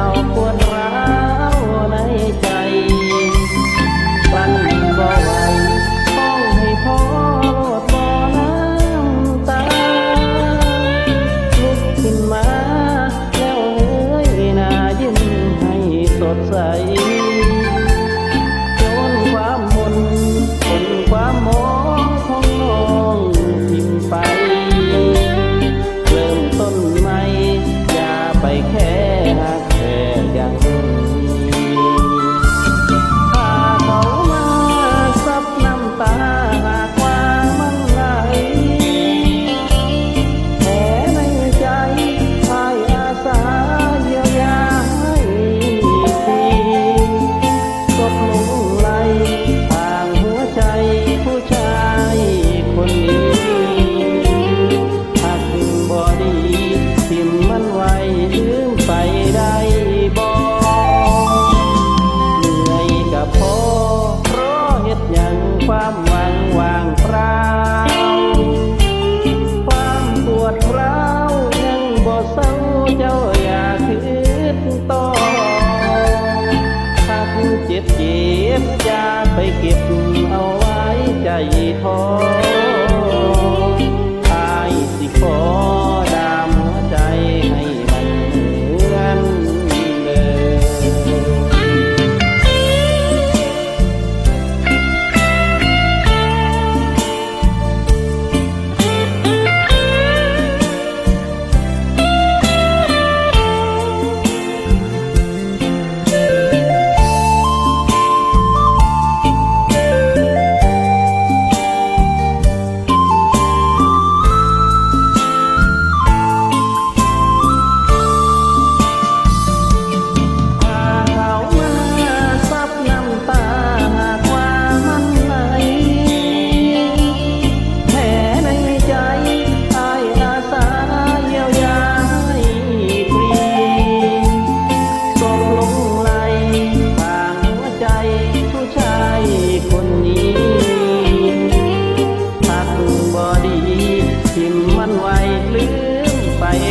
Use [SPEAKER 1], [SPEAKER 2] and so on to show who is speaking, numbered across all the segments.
[SPEAKER 1] าวปวดร้าวในใจปั้นบ่ไหวต้องให้พ่อโลดบ่อน้ำตา ลุกขึ้นมาแล้วเอ้ยหน้ายิ้มให้สดใส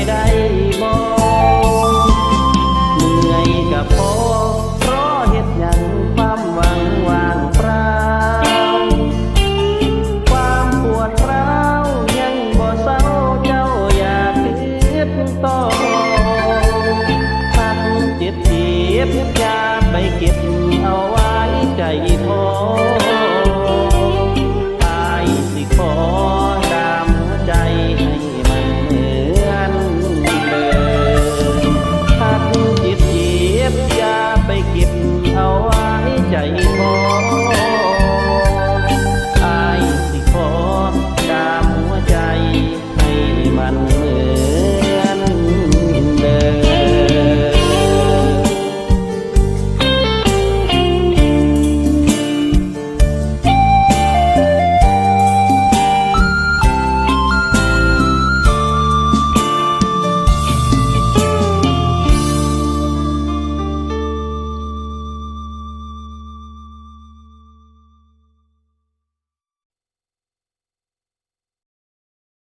[SPEAKER 1] ได้